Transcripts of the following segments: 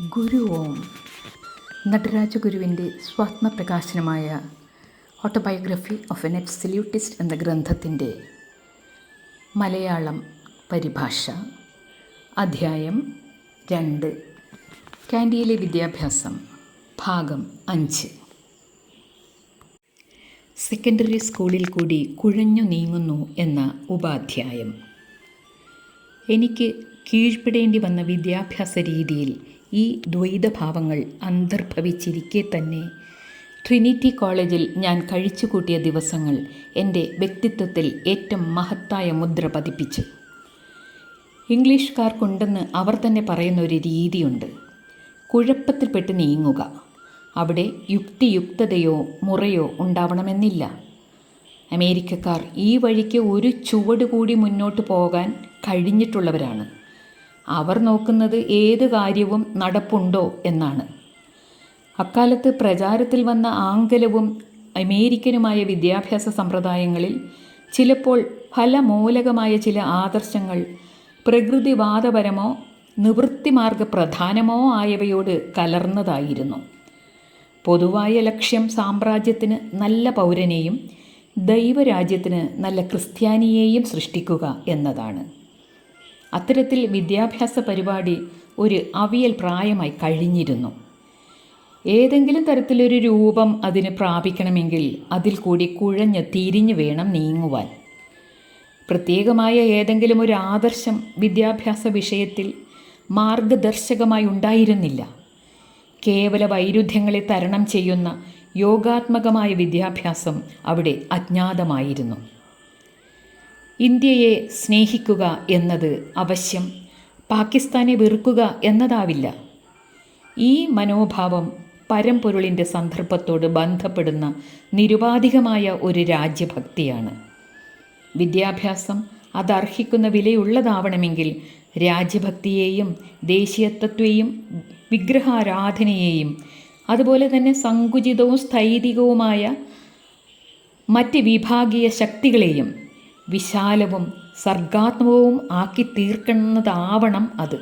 ഗുരു ഓം. നടരാജഗുരുവിന്റെ സ്വാത്മപ്രകാശനമായ ഓട്ടോബയോഗ്രഫി ഓഫ് എൻ എബ്സല്യൂട്ടിസ്റ്റ് എന്ന ഗ്രന്ഥത്തിന്റെ മലയാളം പരിഭാഷ അധ്യായം രണ്ട്. കാൻഡിയിലെ വിദ്യാഭ്യാസം ഭാഗം അഞ്ച്. സെക്കൻഡറി സ്കൂളിൽ കൂടി കുഴഞ്ഞു നീങ്ങുന്നു എന്ന ഉപാധ്യായം. എനിക്ക് കീഴ്പ്പെടേണ്ടി വന്ന വിദ്യാഭ്യാസ രീതിയിൽ ഈ ദ്വൈതഭാവങ്ങൾ അന്തർഭവിച്ചിരിക്കെ തന്നെ. ട്രിനിറ്റി കോളേജിൽ ഞാൻ കഴിച്ചുകൂട്ടിയ ദിവസങ്ങൾ എന്റെ വ്യക്തിത്വത്തിൽ ഏറ്റവും മഹത്തായ മുദ്ര പതിപ്പിച്ചു. ഇംഗ്ലീഷുകാർക്കുണ്ടെന്ന് അവർ തന്നെ പറയുന്ന ഒരു രീതിയുണ്ട്. കുഴപ്പത്തിൽപ്പെട്ട് നീങ്ങുക. അവിടെ യുക്തിയുക്തതയോ മുറയോ ഉണ്ടാവണമെന്നില്ല. അമേരിക്കക്കാർ ഈ വഴിക്ക് ഒരു ചുവട് കൂടി മുന്നോട്ട് പോകാൻ കഴിഞ്ഞിട്ടുള്ളവരാണ്. അവർ നോക്കുന്നത് ഏത് കാര്യവും നടപ്പുണ്ടോ എന്നാണ്. അക്കാലത്ത് പ്രചാരത്തിൽ വന്ന ആംഗലവും അമേരിക്കനുമായ വിദ്യാഭ്യാസ സമ്പ്രദായങ്ങളിൽ ചിലപ്പോൾ ഫലമൂലകമായ ചില ആദർശങ്ങൾ പ്രകൃതിവാദപരമോ നിവൃത്തിമാർഗ പ്രധാനമോ ആയവയോട് കലർന്നതായിരുന്നു. പൊതുവായ ലക്ഷ്യം സാമ്രാജ്യത്തിന് നല്ല പൗരനെയും ദൈവരാജ്യത്തിന് നല്ല ക്രിസ്ത്യാനിയെയും സൃഷ്ടിക്കുക എന്നതാണ്. അത്തരത്തിൽ വിദ്യാഭ്യാസ പരിപാടി ഒരു അവിയൽ പ്രായമായി കഴിഞ്ഞിരുന്നു. ഏതെങ്കിലും തരത്തിലൊരു രൂപം അതിന് പ്രാപിക്കണമെങ്കിൽ അതിൽ കൂടി കുഴഞ്ഞ് തിരിഞ്ഞു വേണം നീങ്ങുവാൻ. പ്രത്യേകമായ ഏതെങ്കിലും ഒരു ആദർശം വിദ്യാഭ്യാസ വിഷയത്തിൽ മാർഗദർശകമായി ഉണ്ടായിരുന്നില്ല. കേവല വൈരുദ്ധ്യങ്ങളെ തരണം ചെയ്യുന്ന യോഗാത്മകമായ വിദ്യാഭ്യാസം അവിടെ അജ്ഞാതമായിരുന്നു. ഇന്ത്യയെ സ്നേഹിക്കുക എന്നത് അവശ്യം പാകിസ്ഥാനെ വെറുക്കുക എന്നതാവില്ല. ഈ മനോഭാവം പരമ്പൊരുളിന്റെ സന്ദർഭത്തോട് ബന്ധപ്പെടുന്ന നിരുപാധികമായ ഒരു രാജ്യഭക്തിയാണ്. വിദ്യാഭ്യാസം അതർഹിക്കുന്ന വിലയുള്ളതാവണമെങ്കിൽ രാജ്യഭക്തിയെയും ദേശീയത്വത്തെയും വിഗ്രഹാരാധനയെയും അതുപോലെ തന്നെ സങ്കുചിതവും സ്ഥൈതികവുമായ മറ്റ് വിഭാഗീയ ശക്തികളെയും വിശാലവും സർഗാത്മകവും ആക്കി തീർക്കുന്നതാവണം അത്.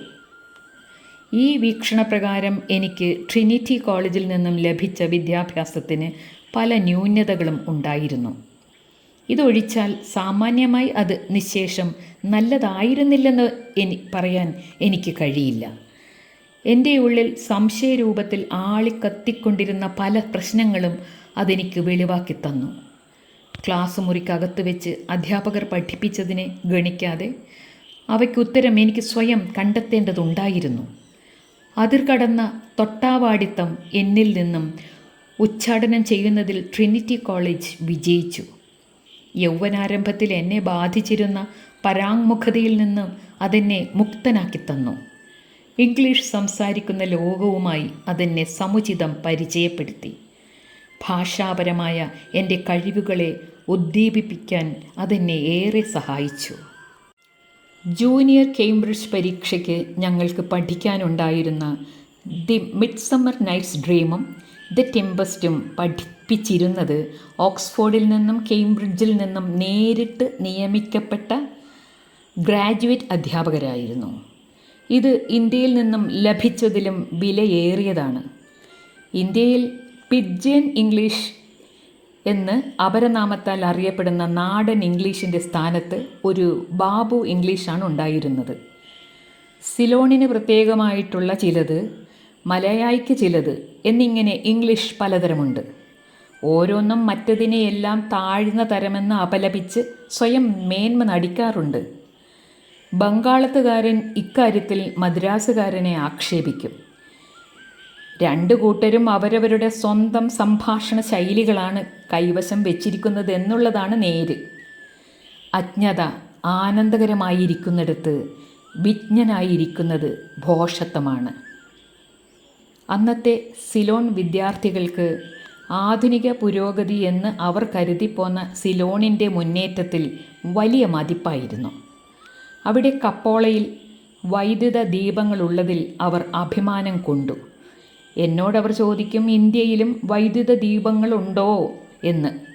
ഈ വീക്ഷണപ്രകാരം എനിക്ക് ട്രിനിറ്റി കോളേജിൽ നിന്നും ലഭിച്ച വിദ്യാഭ്യാസത്തിന് പല ന്യൂനതകളും ഉണ്ടായിരുന്നു. ഇതൊഴിച്ചാൽ സാമാന്യമായി അത് നിശേഷം നല്ലതായിരുന്നില്ലെന്ന് എനി പറയാൻ എനിക്ക് കഴിയില്ല. എന്റെ ഉള്ളിൽ സംശയരൂപത്തിൽ ആളിക്കത്തിക്കൊണ്ടിരുന്ന പല പ്രശ്നങ്ങളും അതെനിക്ക് വെളിവാക്കി തന്നു. ക്ലാസ് മുറിക്കകത്ത് വെച്ച് അധ്യാപകർ പഠിപ്പിച്ചതിനെ ഗണിക്കാതെ അവയ്ക്ക് ഉത്തരം എനിക്ക് സ്വയം കണ്ടെത്തേണ്ടതുണ്ടായിരുന്നു. അതിർകടന്ന തൊട്ടാവാടിത്തം എന്നിൽ നിന്നും ഉച്ചാടനം ചെയ്യുന്നതിൽ ട്രിനിറ്റി കോളേജ് വിജയിച്ചു. യൗവനാരംഭത്തിൽ എന്നെ ബാധിച്ചിരുന്ന പരാങ്മുഖതയിൽ നിന്ന് അതെന്നെ മുക്തനാക്കി തന്നു. ഇംഗ്ലീഷ് സംസാരിക്കുന്ന ലോകവുമായി അതെന്നെ സമുചിതം പരിചയപ്പെടുത്തി. ഭാഷാപരമായ എന്റെ കഴിവുകളെ ഉദ്ദീപിപ്പിക്കാൻ അതെന്നെ ഏറെ സഹായിച്ചു. ജൂനിയർ കേംബ്രിഡ്ജ് പരീക്ഷയ്ക്ക് ഞങ്ങൾക്ക് പഠിക്കാനുണ്ടായിരുന്ന ദി മിഡ് സമ്മർ നൈറ്റ്സ് ഡ്രീമും ദ ടെമ്പസ്റ്റും പഠിപ്പിച്ചിരുന്നത് ഓക്സ്ഫോർഡിൽ നിന്നും കേംബ്രിഡ്ജിൽ നിന്നും നേരിട്ട് നിയമിക്കപ്പെട്ട ഗ്രാജുവേറ്റ് അധ്യാപകരായിരുന്നു. ഇത് ഇന്ത്യയിൽ നിന്നും ലഭിച്ചതിലും വിലയേറിയതാണ്. ഇന്ത്യയിൽ പിഡ്ജൻ ഇംഗ്ലീഷ് എന്ന് അപരനാമത്താൽ അറിയപ്പെടുന്ന നാടൻ ഇംഗ്ലീഷിന്റെ സ്ഥാനത്ത് ഒരു ബാബു ഇംഗ്ലീഷാണ് ഉണ്ടായിരുന്നത്. സിലോണിന് പ്രത്യേകമായിട്ടുള്ള ചിലത് മലയായിക്ക് ചിലത് എന്നിങ്ങനെ ഇംഗ്ലീഷ് പലതരമുണ്ട്. ഓരോന്നും മറ്റതിനെയെല്ലാം താഴ്ന്ന തരമെന്ന് അപലപിച്ച് സ്വയം മേന്മ നടിക്കാറുണ്ട്. ബംഗാളത്തുകാരൻ ഇക്കാര്യത്തിൽ മദ്രാസുകാരനെ ആക്ഷേപിക്കും. രണ്ടു കൂട്ടരും അവരവരുടെ സ്വന്തം സംഭാഷണ ശൈലികളാണ് കൈവശം വെച്ചിരിക്കുന്നത് എന്നുള്ളതാണ് നേര്. അജ്ഞത ആനന്ദകരമായിരിക്കുന്നിടത്ത് വിജ്ഞനായിരിക്കുന്നത് ഭോഷത്വമാണ് അന്നത്തെ സിലോൺ വിദ്യാർത്ഥികൾക്ക് ആധുനിക പുരോഗതി എന്ന് അവർ കരുതിപ്പോന്ന സിലോണിന്റെ മുന്നേറ്റത്തിൽ വലിയ മതിപ്പായിരുന്നു. അവിടെ കപ്പോളയിൽ വൈദ്യുത ദീപങ്ങളുള്ളതിൽ അവർ അഭിമാനം കൊണ്ടു. എന്നോടവർ ചോദിക്കും ഇന്ത്യയിലും വൈദ്യുത ദീപങ്ങളുണ്ടോ? എന്ന്.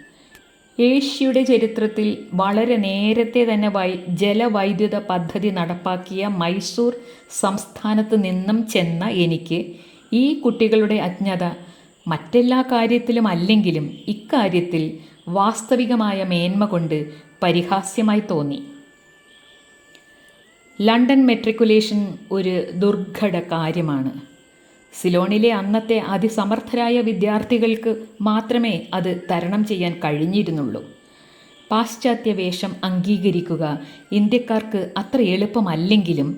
ഏഷ്യയുടെ ചരിത്രത്തിൽ വളരെ നേരത്തെ തന്നെ വൈ ജലവൈദ്യുത പദ്ധതി നടപ്പാക്കിയ മൈസൂർ സംസ്ഥാനത്ത് നിന്നും ചെന്ന എനിക്ക് ഈ കുട്ടികളുടെ അജ്ഞത മറ്റെല്ലാ കാര്യത്തിലും അല്ലെങ്കിലും ഇക്കാര്യത്തിൽ വാസ്തവികമായ മേന്മ കൊണ്ട് പരിഹാസ്യമായി തോന്നി. ലണ്ടൻ മെട്രിക്കുലേഷൻ ഒരു ദുർഘട കാര്യമാണ്. സിലോണിലെ അന്നത്തെ അതിസമർത്ഥരായ വിദ്യാർത്ഥികൾക്ക് മാത്രമേ അത് തരണം ചെയ്യാൻ കഴിഞ്ഞിരുന്നുള്ളൂ. പാശ്ചാത്യ വേഷം അംഗീകരിക്കുക ഇന്ത്യക്കാർക്ക് അത്ര എളുപ്പമല്ലെങ്കിലും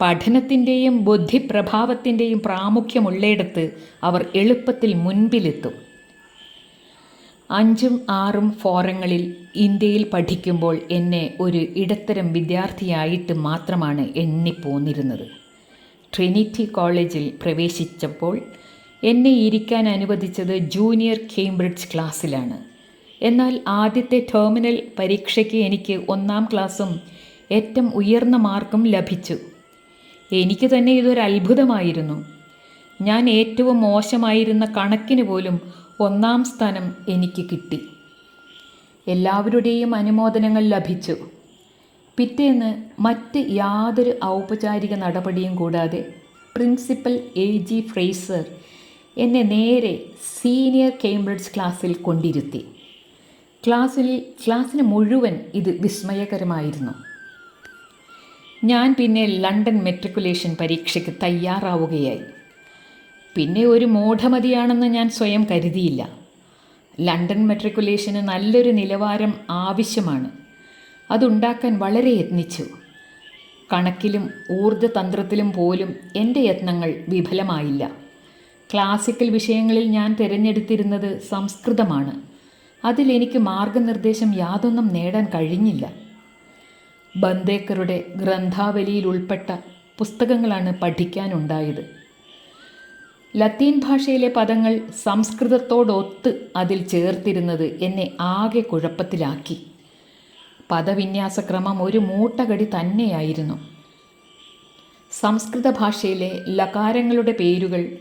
പഠനത്തിന്റെയും ബുദ്ധിപ്രഭാവത്തിന്റെയും പ്രാമുഖ്യമുള്ളയിടത്ത് അവർ എളുപ്പത്തിൽ മുൻപിലെത്തും. അഞ്ചും ആറും ഫോറങ്ങളിൽ ഇന്ത്യയിൽ പഠിക്കുമ്പോൾ എന്നെ ഒരു ഇടത്തരം വിദ്യാർത്ഥിയായിട്ട് മാത്രമാണ് എണ്ണിപ്പോന്നിരുന്നത്. ട്രിനിറ്റി കോളേജിൽ പ്രവേശിച്ചപ്പോൾ എന്നെ ഇരിക്കാൻ അനുവദിച്ചത് ജൂനിയർ കേംബ്രിഡ്ജ് ക്ലാസ്സിലാണ്. എന്നാൽ ആദ്യത്തെ ടെർമിനൽ പരീക്ഷയ്ക്ക് എനിക്ക് ഒന്നാം ക്ലാസ്സും ഏറ്റവും ഉയർന്ന മാർക്കും ലഭിച്ചു. എനിക്ക് തന്നെ ഇതൊരു അത്ഭുതമായിരുന്നു. ഞാൻ ഏറ്റവും മോശമായിരുന്ന കണക്കിന് പോലും ഒന്നാം സ്ഥാനം എനിക്ക് കിട്ടി. എല്ലാവരുടെയും അനുമോദനങ്ങൾ ലഭിച്ചു. പിറ്റേന്ന് മറ്റ് യാതൊരു ഔപചാരിക നടപടിയും കൂടാതെ പ്രിൻസിപ്പൽ എ ജി ഫ്രേസർ എന്നെ നേരെ സീനിയർ കേംബ്രിഡ്ജ് ക്ലാസ്സിൽ കൊണ്ടിരുത്തി. ക്ലാസ്സിൽ ക്ലാസ്സിന് മുഴുവൻ ഇത് വിസ്മയകരമായിരുന്നു. ഞാൻ പിന്നെ ലണ്ടൻ മെട്രിക്കുലേഷൻ പരീക്ഷയ്ക്ക് തയ്യാറാവുകയായി. പിന്നെ ഒരു മൂഢമതിയാണെന്ന് ഞാൻ സ്വയം കരുതിയില്ല. ലണ്ടൻ മെട്രിക്കുലേഷന് നല്ലൊരു നിലവാരം ആവശ്യമാണ്. അതുണ്ടാക്കാൻ വളരെ യത്നിച്ചു. കണക്കിലും ഊർജതന്ത്രത്തിലും പോലും എന്റെ യത്നങ്ങൾ വിഫലമായില്ല. ക്ലാസിക്കൽ വിഷയങ്ങളിൽ ഞാൻ തിരഞ്ഞെടുത്തിരുന്നത് സംസ്കൃതമാണ്. അതിലെനിക്ക് മാർഗനിർദ്ദേശം യാതൊന്നും നേടാൻ കഴിഞ്ഞില്ല. ബന്ദേക്കറുടെ ഗ്രന്ഥാവലിയിൽ ഉൾപ്പെട്ട പുസ്തകങ്ങളാണ് പഠിക്കാനുണ്ടായത്. ലത്തീൻ ഭാഷയിലെ പദങ്ങൾ സംസ്കൃതത്തോടൊത്ത് അതിൽ ചേർത്തിരുന്നത് എന്നെ ആകെ കുഴപ്പത്തിലാക്കി. പദവിന്യാസക്രമം ഒരു മൂട്ടകടി തന്നെയായിരുന്നു. സംസ്കൃത ഭാഷയിലെ ലകാരങ്ങളുടെ പേരുകൾ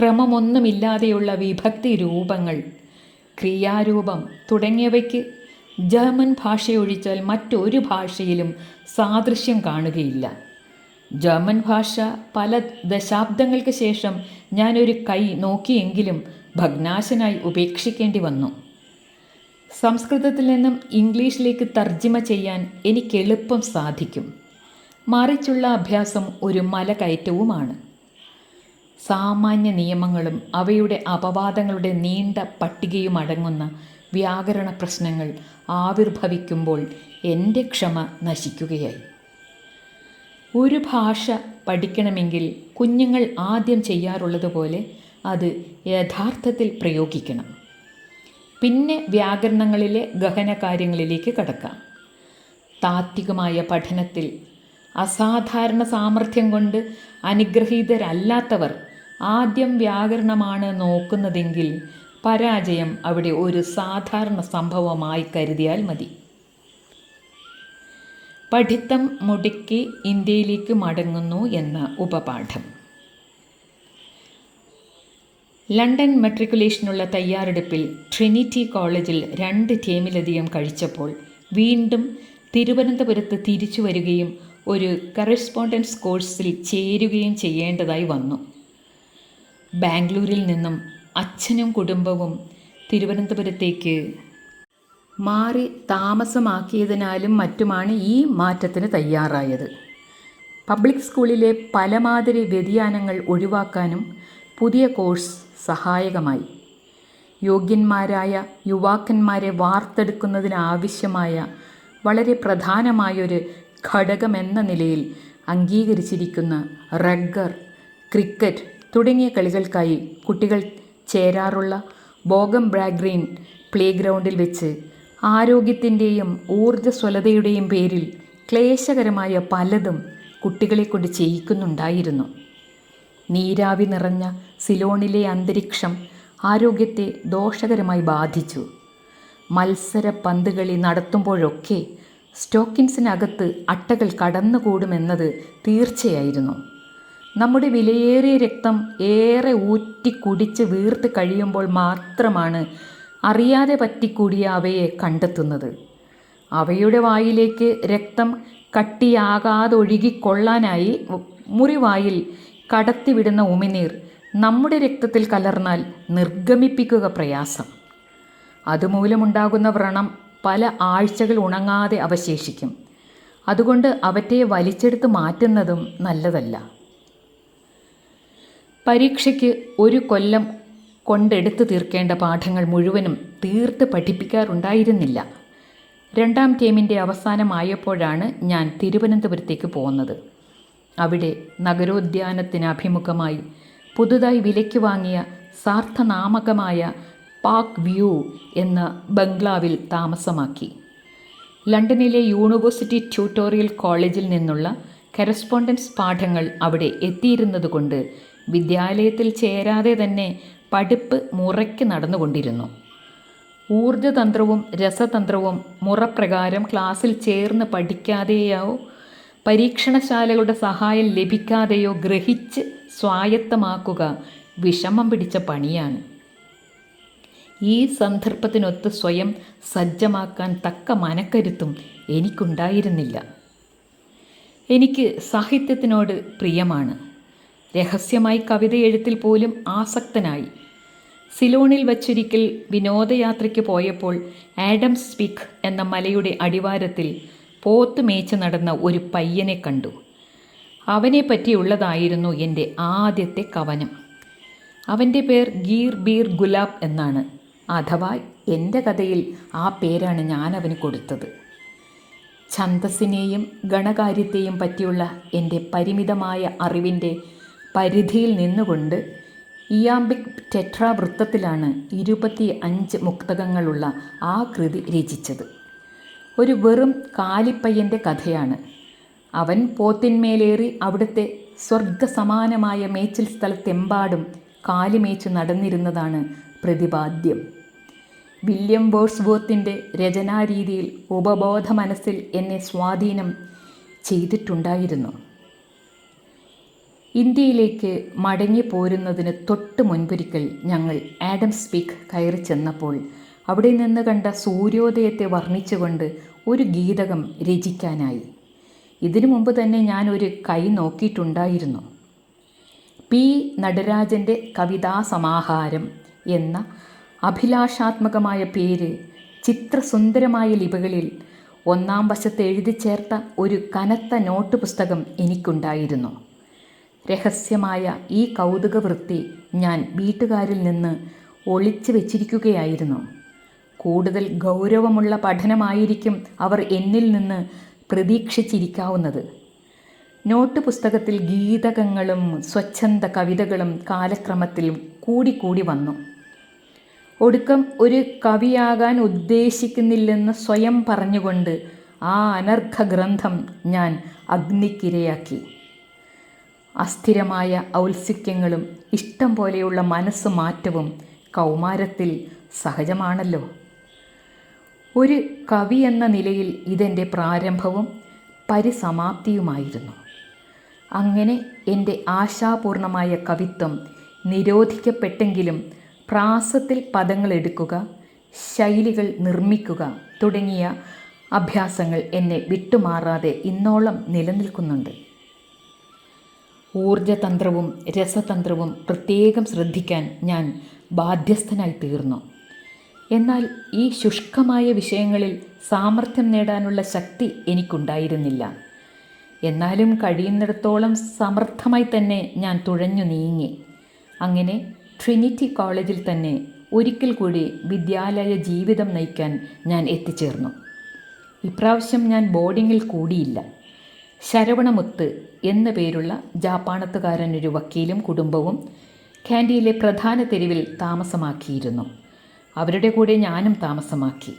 ക്രമമൊന്നുമില്ലാതെയുള്ള വിഭക്തി രൂപങ്ങൾ ക്രിയാരൂപം തുടങ്ങിയവയ്ക്ക് ജർമ്മൻ ഭാഷയൊഴിച്ചാൽ മറ്റൊരു ഭാഷയിലും സാദൃശ്യം കാണുകയില്ല. ജർമ്മൻ ഭാഷ പല ദശാബ്ദങ്ങൾക്ക് ശേഷം ഞാനൊരു കൈ നോക്കിയെങ്കിലും ഭഗ്നാശനായി ഉപേക്ഷിക്കേണ്ടി വന്നു. സംസ്കൃതത്തിൽ നിന്നും ഇംഗ്ലീഷിലേക്ക് തർജിമ ചെയ്യാൻ എനിക്ക് എളുപ്പം സാധിക്കും. മറിച്ചുള്ള അഭ്യാസം ഒരു മലകയറ്റവുമാണ്. സാമാന്യ നിയമങ്ങളും അവയുടെ അപവാദങ്ങളുടെ നീണ്ട പട്ടികയും അടങ്ങുന്ന വ്യാകരണ പ്രശ്നങ്ങൾ ആവിർഭവിക്കുമ്പോൾ എന്റെ ക്ഷമ നശിക്കുകയായി. ഒരു ഭാഷ പഠിക്കണമെങ്കിൽ കുഞ്ഞുങ്ങൾ ആദ്യം ചെയ്യാറുള്ളതുപോലെ അത് യഥാർത്ഥത്തിൽ പ്രയോഗിക്കണം. പിന്നെ വ്യാകരണങ്ങളിലെ ഗഹന കാര്യങ്ങളിലേക്ക് കടക്കാം. താത്വികമായ പഠനത്തിൽ അസാധാരണ സാമർഥ്യം കൊണ്ട് അനുഗ്രഹീതരല്ലാത്തവർ ആദ്യം വ്യാകരണമാണ് നോക്കുന്നതെങ്കിൽ പരാജയം അവിടെ ഒരു സാധാരണ സംഭവമായി കരുതിയാൽ മതി. പഠിത്തം മുടക്കി ഇന്ത്യയിലേക്ക് മടങ്ങുന്നു എന്ന ഉപപാഠം. ലണ്ടൻ മെട്രിക്കുലേഷനുള്ള തയ്യാറെടുപ്പിൽ ട്രിനിറ്റി കോളേജിൽ രണ്ട് ടീമിലധികം കഴിച്ചപ്പോൾ വീണ്ടും തിരുവനന്തപുരത്ത് തിരിച്ചു വരികയും ഒരു കറസ്പോണ്ടൻസ് കോഴ്സിൽ ചേരുകയും ചെയ്യേണ്ടതായി വന്നു. ബാംഗ്ലൂരിൽ നിന്നും അച്ഛനും കുടുംബവും തിരുവനന്തപുരത്തേക്ക് മാറി താമസമാക്കിയതിനാലും മറ്റുമാണ് ഈ മാറ്റത്തിന് തയ്യാറായത്. പബ്ലിക് സ്കൂളിലെ പലമാതിരി വ്യതിയാനങ്ങൾ ഒഴിവാക്കാനും പുതിയ കോഴ്സ് സഹായകമായി. യോഗ്യന്മാരായ യുവാക്കന്മാരെ വാർത്തെടുക്കുന്നതിനാവശ്യമായ വളരെ പ്രധാനമായൊരു ഘടകമെന്ന നിലയിൽ അംഗീകരിച്ചിരിക്കുന്ന റഗ്ഗർ ക്രിക്കറ്റ് തുടങ്ങിയ കളികൾക്കായി കുട്ടികൾ ചേരാറുള്ള ബോഗം ബ്രാഗ്രീൻ പ്ലേ ഗ്രൗണ്ടിൽ വെച്ച് ആരോഗ്യത്തിന്റെയും ഊർജസ്വലതയുടെയും പേരിൽ ക്ലേശകരമായ പലതും കുട്ടികളെ കൊണ്ട് ചെയ്യിക്കുന്നുണ്ടായിരുന്നു. നീരാവി നിറഞ്ഞ സിലോണിലെ അന്തരീക്ഷം ആരോഗ്യത്തെ ദോഷകരമായി ബാധിച്ചു. മത്സര പന്തുകളി നടത്തുമ്പോഴൊക്കെ സ്റ്റോക്കിൻസിനകത്ത് അട്ടകൾ കടന്നുകൂടുമെന്നത് തീർച്ചയായിരുന്നു. നമ്മുടെ വിലയേറിയ രക്തം ഏറെ ഊറ്റി കുടിച്ച് വീർത്ത് കഴിയുമ്പോൾ മാത്രമാണ് അറിയാതെ പറ്റിക്കൂടിയ അവയെ കണ്ടെത്തുന്നത്. അവയുടെ വായിലേക്ക് രക്തം കട്ടിയാകാതൊഴുകിക്കൊള്ളാനായി മുറിവായിൽ കടത്തിവിടുന്ന ഉമിനീർ നമ്മുടെ രക്തത്തിൽ കലർന്നാൽ നിർഗമിപ്പിക്കുക പ്രയാസം. അതുമൂലമുണ്ടാകുന്ന വ്രണം പല ആഴ്ചകൾ ഉണങ്ങാതെ അവശേഷിക്കും. അതുകൊണ്ട് അവറ്റെ വലിച്ചെടുത്ത് മാറ്റുന്നതും നല്ലതല്ല. പരീക്ഷയ്ക്ക് ഒരു കൊല്ലം കൊണ്ടെടുത്തു തീർക്കേണ്ട പാഠങ്ങൾ മുഴുവനും തീർത്ത് പഠിപ്പിക്കാറുണ്ടായിരുന്നില്ല. രണ്ടാം ടേമിന്റെ അവസാനമായപ്പോഴാണ് ഞാൻ തിരുവനന്തപുരത്തേക്ക് പോകുന്നത് അവിടെ നഗരോദ്യാനത്തിന് അഭിമുഖമായി പുതുതായി വിലയ്ക്ക് വാങ്ങിയ സാർത്ഥനാമകമായ പാക്ക് വ്യൂ എന്ന ബംഗ്ലാവിൽ താമസമാക്കി. ലണ്ടനിലെ യൂണിവേഴ്സിറ്റി ട്യൂട്ടോറിയൽ കോളേജിൽ നിന്നുള്ള കറസ്പോണ്ടൻസ് പാഠങ്ങൾ അവിടെ എത്തിയിരുന്നതുകൊണ്ട് വിദ്യാലയത്തിൽ ചേരാതെ തന്നെ പഠിപ്പ് മുറയ്ക്ക് നടന്നുകൊണ്ടിരുന്നു. ഊർജതന്ത്രവും രസതന്ത്രവും മുറപ്രകാരം ക്ലാസ്സിൽ ചേർന്ന് പഠിക്കാതെയോ പരീക്ഷണശാലകളുടെ സഹായം ലഭിക്കാതെയോ ഗ്രഹിച്ച് സ്വായത്തമാക്കുക വിഷമം പിടിച്ച പണിയാണ്. ഈ സന്ദർഭത്തിനൊത്ത് സ്വയം സജ്ജമാക്കാൻ തക്ക മനക്കരുത്തും എനിക്കുണ്ടായിരുന്നില്ല. എനിക്ക് സാഹിത്യത്തിനോട് പ്രിയമാണ്. രഹസ്യമായി കവിത എഴുത്തിൽ പോലും ആസക്തനായി. സിലോണിൽ വച്ചൊരിക്കൽ വിനോദയാത്രയ്ക്ക് പോയപ്പോൾ ആഡം സ്പിക് എന്ന മലയുടെ അടിവാരത്തിൽ പോത്ത് മേച്ച് നടന്ന ഒരു പയ്യനെ കണ്ടു. അവനെ പറ്റിയുള്ളതായിരുന്നു എന്റെ ആദ്യത്തെ കവനം. അവന്റെ പേർ ഗീർ ബീർ ഗുലാബ് എന്നാണ്. അഥവാ എന്റെ കഥയിൽ ആ പേരാണ് ഞാൻ അവന് കൊടുത്തത്. ഛന്തസ്സിനെയും ഗണകാര്യത്തെയും പറ്റിയുള്ള എന്റെ പരിമിതമായ അറിവിന്റെ പരിധിയിൽ നിന്നുകൊണ്ട് ഇയാംബിക് ടെട്രാവൃത്തത്തിലാണ് ഇരുപത്തി അഞ്ച് മുക്തകങ്ങളുള്ള ആ കൃതി രചിച്ചത്. ഒരു വെറും കാലിപ്പയ്യന്റെ കഥയാണ്. അവൻ പോത്തിന്മേലേറി അവിടുത്തെ സ്വർഗസമാനമായ മേച്ചിൽ സ്ഥലത്തെമ്പാടും കാലിമേച്ചു നടന്നിരുന്നതാണ് പ്രതിപാദ്യം. വില്യം വേഴ്സ്വർത്തിന്റെ രചനാരീതിയിൽ ഉപബോധ മനസ്സിൽ എന്നെ സ്വാധീനം ചെയ്തിട്ടുണ്ടായിരുന്നു. ഇന്ത്യയിലേക്ക് മടങ്ങി പോരുന്നതിന് തൊട്ട് മുൻപൊരിക്കൽ ഞങ്ങൾ ആഡം സ്പീക്ക് കയറി ചെന്നപ്പോൾ അവിടെ നിന്ന് കണ്ട സൂര്യോദയത്തെ വർണിച്ചുകൊണ്ട് ഒരു ഗീതകം രചിക്കാനായി. ഇതിനു മുമ്പ് തന്നെ ഞാൻ ഒരു കൈ നോക്കിയിട്ടുണ്ടായിരുന്നു. പി. നടരാജന്റെ കവിതാസമാഹാരം എന്ന അഭിലാഷാത്മകമായ പേര് ചിത്രസുന്ദരമായ ലിപികളിൽ ഒന്നാം വശത്ത് എഴുതി ചേർത്ത ഒരു കനത്ത നോട്ട് പുസ്തകം എനിക്കുണ്ടായിരുന്നു. രഹസ്യമായ ഈ കൗതുകവൃത്തി ഞാൻ വീട്ടുകാരിൽ നിന്ന് ഒളിച്ചു വെച്ചിരിക്കുകയായിരുന്നു. കൂടുതൽ ഗൗരവമുള്ള പഠനമായിരിക്കും അവർ എന്നിൽ നിന്ന് പ്രതീക്ഷിച്ചിരിക്കാവുന്നത്. നോട്ട് പുസ്തകത്തിൽ ഗീതകങ്ങളും സ്വച്ഛന്ത കവിതകളും കാലക്രമത്തിൽ കൂടിക്കൂടി വന്നു. ഒടുക്കം ഒരു കവിയാകാൻ ഉദ്ദേശിക്കുന്നില്ലെന്ന് സ്വയം പറഞ്ഞുകൊണ്ട് ആ അനർഘ ഗ്രന്ഥം ഞാൻ അഗ്നിക്കിരയാക്കി. അസ്ഥിരമായ ഔത്സുക്യങ്ങളും ഇഷ്ടം പോലെയുള്ള മനസ്സ് മാറ്റവും കൗമാരത്തിൽ സഹജമാണല്ലോ. ഒരു കവി എന്ന നിലയിൽ ഇതെന്റെ പ്രാരംഭവും പരിസമാപ്തിയുമായിരുന്നു. അങ്ങനെ എന്റെ ആശാപൂർണമായ കവിത്വം നിരോധിക്കപ്പെട്ടെങ്കിലും പ്രാസത്തിൽ പദങ്ങൾ എടുക്കുക ശൈലികൾ നിർമ്മിക്കുക തുടങ്ങിയ അഭ്യാസങ്ങൾ എന്നെ വിട്ടുമാറാതെ ഇന്നോളം നിലനിൽക്കുന്നുണ്ട്. ഊർജതന്ത്രവും രസതന്ത്രവും പ്രത്യേകം ശ്രദ്ധിക്കാൻ ഞാൻ ബാധ്യസ്ഥനായി തീർന്നു എന്നാൽ ഈ ശുഷ്കമായ വിഷയങ്ങളിൽ സാമർഥ്യം നേടാനുള്ള ശക്തി എനിക്കുണ്ടായിരുന്നില്ല. എന്നാലും കഴിയുന്നിടത്തോളം സമർത്ഥമായി തന്നെ ഞാൻ തുഴഞ്ഞു നീങ്ങി. അങ്ങനെ ട്രിനിറ്റി കോളേജിൽ തന്നെ ഒരിക്കൽ കൂടി വിദ്യാലയ ജീവിതം നയിക്കാൻ ഞാൻ എത്തിച്ചേർന്നു. ഇപ്രാവശ്യം ഞാൻ ബോർഡിങ്ങിൽ കൂടിയില്ല. ശരവണമുത്ത് എന്ന പേരുള്ള ജാപ്പാണത്തുകാരൻ ഒരു വക്കീലും കുടുംബവും ക്യാൻഡിയിലെ പ്രധാന തെരുവിൽ താമസമാക്കിയിരുന്നു. അവരുടെ കൂടെ ഞാനും താമസമാക്കി.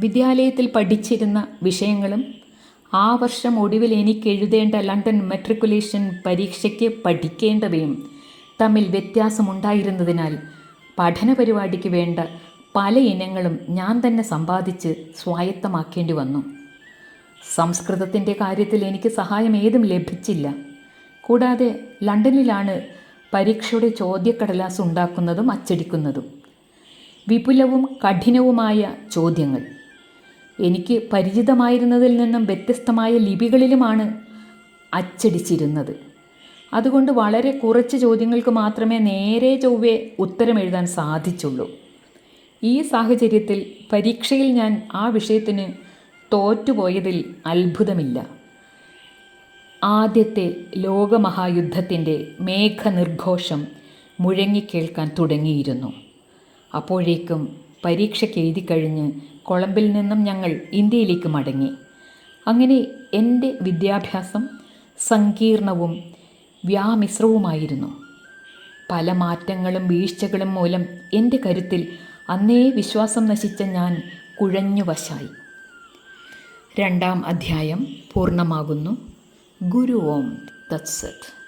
വിദ്യാലയത്തിൽ പഠിച്ചിരുന്ന വിഷയങ്ങളും ആ വർഷം ഒടുവിൽ എനിക്ക് എഴുതേണ്ട ലണ്ടൻ മെട്രിക്കുലേഷൻ പരീക്ഷയ്ക്ക് പഠിക്കേണ്ടവയും തമ്മിൽ വ്യത്യാസമുണ്ടായിരുന്നതിനാൽ പഠന പരിപാടിക്ക് വേണ്ട പല ഇനങ്ങളും ഞാൻ തന്നെ സമ്പാദിച്ച് സ്വായത്തമാക്കേണ്ടി വന്നു. സംസ്കൃതത്തിന്റെ കാര്യത്തിൽ എനിക്ക് സഹായം ഏതും ലഭിച്ചില്ല. കൂടാതെ ലണ്ടനിലാണ് പരീക്ഷയുടെ ചോദ്യക്കടലാസ് ഉണ്ടാക്കുന്നതും അച്ചടിക്കുന്നതും. വിപുലവും കഠിനവുമായ ചോദ്യങ്ങൾ. എനിക്ക് പരിചിതമായിരുന്നതിൽ നിന്നും വ്യത്യസ്തമായ ലിപികളിലുമാണ് അച്ചടിച്ചിരുന്നത്. അതുകൊണ്ട് വളരെ കുറച്ച് ചോദ്യങ്ങൾക്ക് മാത്രമേ നേരെ ചൊവ്വേ ഉത്തരം എഴുതാൻ സാധിച്ചുള്ളൂ. ഈ സാഹചര്യത്തിൽ പരീക്ഷയിൽ ഞാൻ ആ വിഷയത്തിന് തോറ്റുപോയതിൽ അത്ഭുതമില്ല. ആദ്യത്തെ ലോകമഹായുദ്ധത്തിന്റെ മേഘനിർഘോഷം മുഴങ്ങിക്കേൾക്കാൻ തുടങ്ങിയിരുന്നു. അപ്പോഴേക്കും പരീക്ഷയ്ക്ക് എഴുതി കഴിഞ്ഞ് കൊളംബിൽ നിന്നും ഞങ്ങൾ ഇന്ത്യയിലേക്ക് മടങ്ങി. അങ്ങനെ എന്റെ വിദ്യാഭ്യാസം സങ്കീർണവും വ്യാമിശ്രവുമായിരുന്നു. പല മാറ്റങ്ങളും വീഴ്ചകളും മൂലം എന്റെ കരുത്തിൽ അന്നേ വിശ്വാസം നശിച്ച ഞാൻ കുഴഞ്ഞു വശായി. രണ്ടാം അധ്യായം പൂർണമാകുന്നു. ഗുരു ഓം തത്സത്.